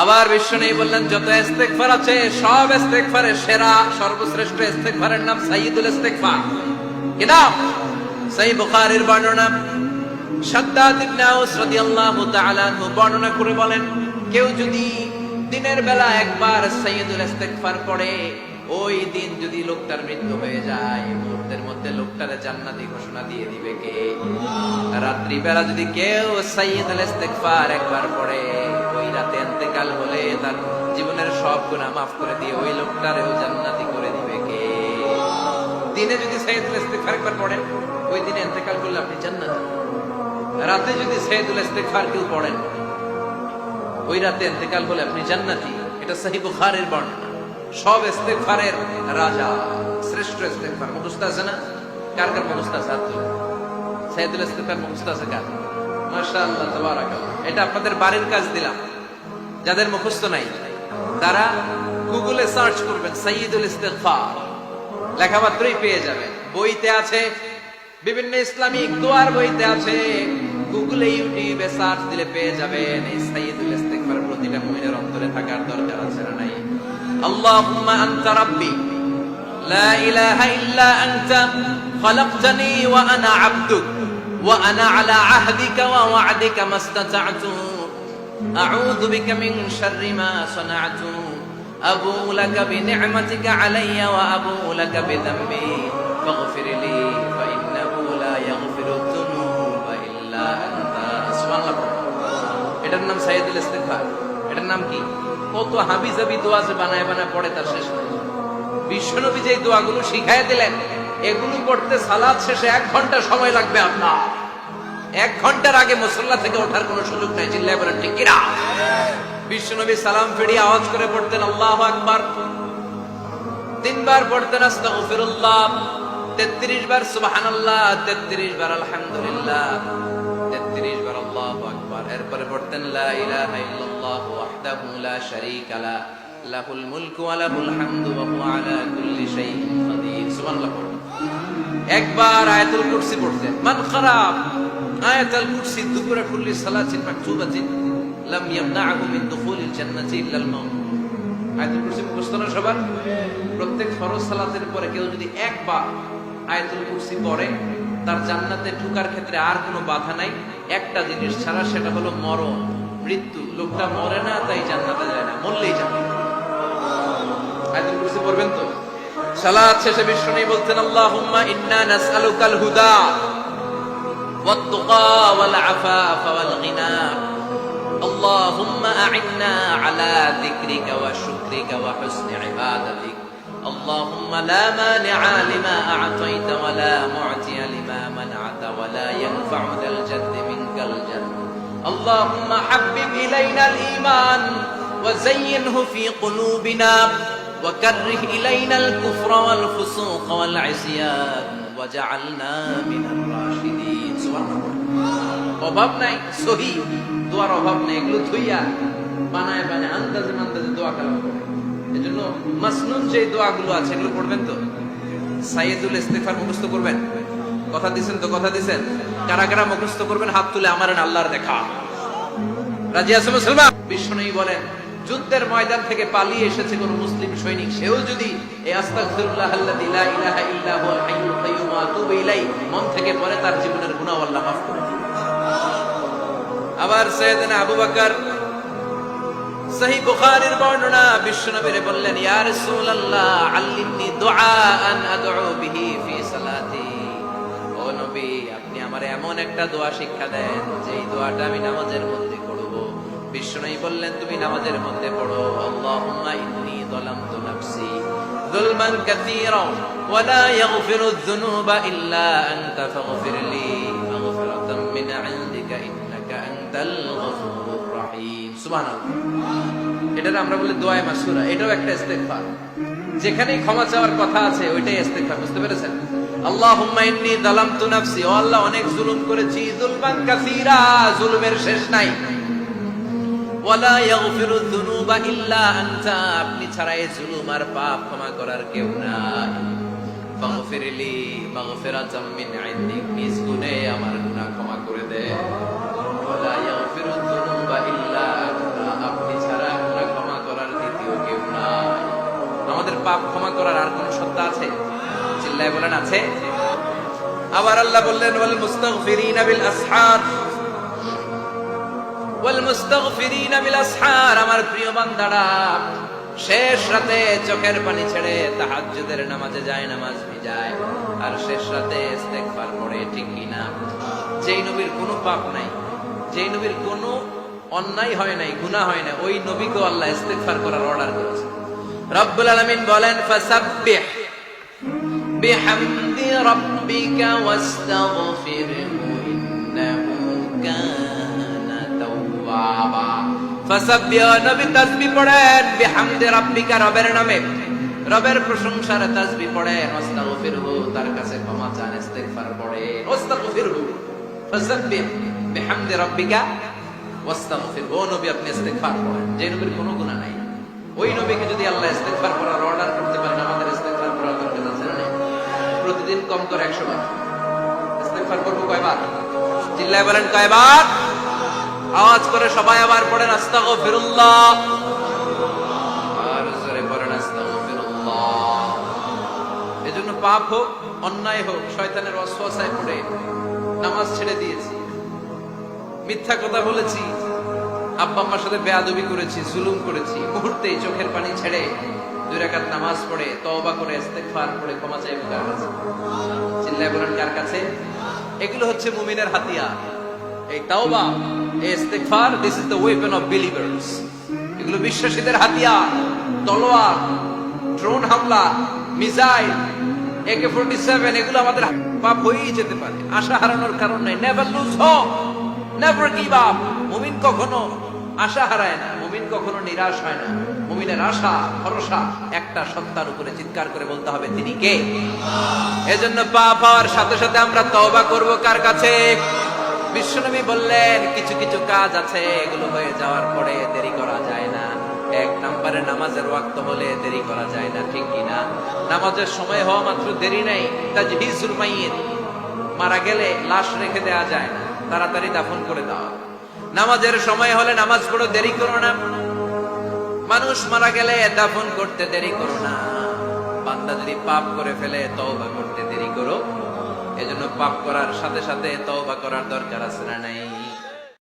আবার বিষ্ণু বললেন, যত ইস্তেগফার আছে, সব ইস্তেগফারের সেরা, সর্বশ্রেষ্ঠ ইস্তেগফারের নাম সাইয়্যিদুল ইস্তেগফার। কি নাম? সহিহ বুখারীর বর্ণনা। শাদ্দাদ ইবনে আউস রাদিয়াল্লাহু তাআলা বর্ণনা করে বলেন, কেউ যদি দিনের বেলা একবার সাইয়্যিদুল ইস্তেগফার পড়ে, ওই দিন যদি লোকটার মৃত্যু হয়ে যায়, মুহূর্তের মধ্যে লোকটারে জান্নাতি ঘোষণা দিয়ে দিবে কে? রাত্রি বেলা যদি কেউ সাইয়্যিদুল ইস্তেগফার একবার পড়ে ইন্তেকাল হলে তার জীবনের সব গুনাহ মাফ করে দিয়ে ওই লোকটারেও জান্নাতি করে দিবে কে? দিনে যদি সাইয়্যিদুল ইস্তেগফার একবার পড়েন, ওই দিনে ইন্তেকাল করলে আপনি জান্নাত। রাতে যদি সাইয়্যিদুল ইস্তেগফার কেউ পড়েন, ওই রাতে ইন্তেকাল হলে আপনি জান্নাতি। এটা সহিহ বুখারীর বর্ণনা। সব ইস্তেগফারের রাজা, শ্রেষ্ঠ ইস্তেগফার মুখস্থ আছে না? কার কার মুখস্থ আছে? হাত তুলে সাইয়্যিদুল ইস্তেগফার মুখস্থ আছে কার? মাশাআল্লাহ, তাবারাকাল্লাহ। এটা আপনাদের বাড়ির কাজ দিলাম। যাদের মুখস্থ নাই, তারা গুগলে সার্চ করবেন, সাইয়্যিদুল ইস্তেগফার। লেখা মাত্রই পেয়ে যাবেন। বইতে আছে, বিভিন্ন ইসলামিক দোয়ার বইতে আছে। গুগলে, ইউটিউবে সার্চ দিলে পেয়ে যাবেন এই সাইয়্যিদুল ইস্তিগফার। প্রতিটা মুমিনের অন্তরে থাকার দরকার আছে না নাই? আল্লাহুম্মা আনতা রাব্বি, লা ইলাহা ইল্লা আনতা, খলাকতানি ওয়া আনা আবদুক, ওয়া আনা আলা আহদিকা ওয়া ওয়া'দিকা মাস্তাতা'তু। আউযু বিকা মিন শাররি মা সানা'তু أبو لك بنعمتك علي وأبو لك بذنبي فاغفر لي فإنه لا يغفر الذنوب إلا أنت سبحان الله এটার নাম সাইয়দুল ইস্তিগফার এটার নাম কি কত হাবি জাবি দোয়া যে বানায় বানায় পড়ে তার শেষ নাই বিশ্বনবী যে দোয়াগুলো শিখাই দিলেন এগুলো পড়তে সালাদ শেষে এক ঘন্টা সময় লাগবে আপনার এক ঘণ্টার আগে মুসল্লা থেকে ওঠার কোনো সুযোগ নাই। চিল্লায় বলেন, ঠিক কিনা? বিশ্বনবী সালাম ফিরিয়ে আওয়াজ করে পড়তেন, আল্লাহ আকবার। তিনবার পড়তেন, আস্তাগফিরুল্লাহ। 33 বার, সুবহানাল্লাহ। 33 বার, আলহামদুলিল্লাহ। 33 বার, আল্লাহু আকবার। এরপরে পড়তেন, লা ইলাহা ইল্লাল্লাহ ওয়াহদাহু লা শারীকা লা, লাহুল মুলকু ওয়া লাহুল হামদু ওয়া হুয়া আলা কুল্লি শাইইন কাদির সুবহানাল্লাহ একবার আয়াতুল কুরসি পড়তেন মান খারাপ, আয়াতুল কুরসি দুপুরে কুল্লি সালাতিন মাকতুবাতিন লাম ইয়ামনাহু মিন দুখুলিল জান্নাতি ইল্লা আল মাউত। আয়াতুল কুরসি মুখস্থ না সবার? প্রত্যেক ফরজ সালাতের পরে কেউ যদি একবার আয়াতুল কুরসি পড়ে, তার জান্নাতে ঢোকার ক্ষেত্রে আর কোনো বাধা নাই। একটা জিনিস ছাড়া সেটা হলো মরণ। মৃত্যু। লোকটা মরে না, তাই জান্নাতে যায় না। মরলেই জান্নাত। আয়াতুল কুরসি পড়বেন তো? সালাত শেষে বিষ্ণু বলতেন আল্লাহুম্মা ইন্না নাসআলুকাল হুদা والتقى والعفاف والغنى اللهم أعنا على ذكرك وشكرك وحسن عبادتك اللهم لا مانع لما أعطيت ولا معطي لما منعت ولا ينفع ذا الجد منك الجد اللهم حبب إلينا الإيمان وزينه في قلوبنا وكره إلينا الكفر والفسوق والعصيان وجعلنا من الراشدين سبحان الله অভাব নাই সহি দোয়ার অভাব নেই এগুলো থইয়া বানায় বানায় আন্দাজে আন্দাজে দোয়া কালাম করে এজন্য মাসনুন যে দোয়াগুলো আছে এগুলো পড়বেন তো সাইয়েদুল ইস্তেগফার মুখস্থ করবেন কথা দিছেন তো কথা দিছেন কারা কারা মুখস্থ করবেন হাত তুলে আমার আল্লাহর দেখা রাজি আছে মুসলমান বিষ্ণুই বলেন যুদ্ধের ময়দান থেকে পালিয়ে এসেছে কোন মুসলিম সৈনিক। সেও যদি মন থেকে পড়ে তার জীবনের আল্লাহ মাফ করে আবার আবু বকর আপনি এমন একটা দোয়া শিক্ষা দেন, যেই দোয়াটা আমি নামাজের মধ্যে বিশ্বনবী বললেন, তুমি নামাজের মধ্যে পড়ো। আল্লাহুম্মা ইন্নী যালামতু নাফসি যুলমান কাসীরা যুনুবা ইল্লা আনতা মাগফিরাতাম মিন ইনদিকা ইন্নাকা আনতাল গফুরুর সুবহানাল্লাহ। এটার আমরা বলি দোয়ায় এটাও একটা ইস্তেগফার। যেখানেই ক্ষমা চাওয়ার কথা আছে, ওইটাই ইস্তেগফার। বুঝতে পেরেছেন? আল্লাহুম্মা ইন্নী যালামতু নাফসি। ও আল্লাহ, অনেক জুলুম করেছি। যুলমান কাসীরা, জুলুমের শেষ নাই। ওয়ালা ইয়াগফিরু যুনুবা ইল্লা আনতা, আপনি ছাড়াই জুলুম আর পাপ ক্ষমা করার কেউ নাই। মাগফিরাতাম মিন ইনদিক নিজ গুনে আমার গুনাহ ক্ষমা করে দে। ওয়ালা ইয়াগফিরু যুনুবা ইল্লা আনতা, আপনি ছাড়া গুনাহ ক্ষমা করার দ্বিতীয় কেউ নাই। আমাদের পাপ ক্ষমা করার আর কোন সত্তা আছে? চিল্লায় বলেন, আছে? আবার আল্লাহ বললেন বল মুস্তাগফিরিনা বিল আমার প্রিয় বান্দারা, শেষ রাতে চোখের পানি ছেড়ে তাহাজ্জুদের নামাজে যায়, নামাজ ভিজায় আর শেষ রাতে ইস্তেগফার পড়ে, ঠিক কিনা যেই নবীর কোনো পাপ নাই, যেই নবীর কোনো অন্যায় হয় নাই, গুনাহ হয় না ওই নবীকে আল্লাহ ইস্তেগফার করার অর্ডার করেছে রব্বুল আলামিন বলেন, ফাসাব্বিহ বিহামদি রাব্বিকা ওয়াস্তাগফিরহু। যে নবীর কোনো গুনাহ নাই। ওই নবীকে যদি আল্লাহ ইস্তেগফার করার অর্ডার করতে পারেন প্রতিদিন কম করে 100 বার। ইস্তেগফার করব কয়বার? চিল্লায় বলেন কয়বার? আওয়াজ করে সবাই আবার পড়েন, আস্তাগফিরুল্লাহ। আর জোরে পড়েন, আস্তাগফিরুল্লাহ। এজন্য পাপ হোক, অন্যায় হোক, শয়তানের পড়ে নামাজ ছেড়ে দিয়েছি। মিথ্যা কথা বলেছি আব্বা আম্মার সাথে বেয়াদবি করেছি, জুলুম করেছি মুহূর্তেই চোখের পানি ছেড়ে দুই রাকাত নামাজ পড়ে, তওবা করে, ইস্তেগফার করে ক্ষমা কার কাছে? চিল্লায় বলেন, কার কাছে? এগুলো হচ্ছে মুমিনের হাতিয়ার। এই তাওবা, এই ইস্তেগফার this is the weapon of believers এগুলো বিশ্বাসীদের হাতিয়ার, তলোয়ার ড্রোন হামলা মিসাইল একে ফোর্টি সেভেন এগুলো আমাদের পাপ হয়েই যেতে পারে, আশা হারানোর কারণ নাই। Never lose hope never give up মুমিন কখনো আশা হারায় না, মুমিন কখনো নিরাশ হয় না। মুমিনের আশা, ভরসা, একটা সত্তার উপরে চিৎকার করে বলতে হবে, তিনি কে? এজন্য পাপ হওয়ার সাথে সাথে আমরা তওবা করব কার কাছে? বিশ্বনবী বললেন, কিছু কিছু কাজ আছে, এগুলো হয়ে যাওয়ার পরে দেরি করা যায় না। এক নম্বরে নামাজের ওয়াক্ত হলে দেরি করা যায় না, ঠিক কিনা নামাজের সময় হওয়া মাত্র দেরি নাই। তাজহিজুল মাইয়িত, মারা গেলে লাশ রেখে দেওয়া যায় না, তাড়াতাড়ি দাফন করে দেওয়া নামাজের সময় হলে নামাজ পড়ো দেরি করো না। মানুষ মারা গেলে দাফন করতে দেরি করো না। বান্দা যদি পাপ করে ফেলে, তওবা করতে দেরি করো এজন্য পাপ করার সাথে সাথে তওবা করার দরকার আছে না নাই?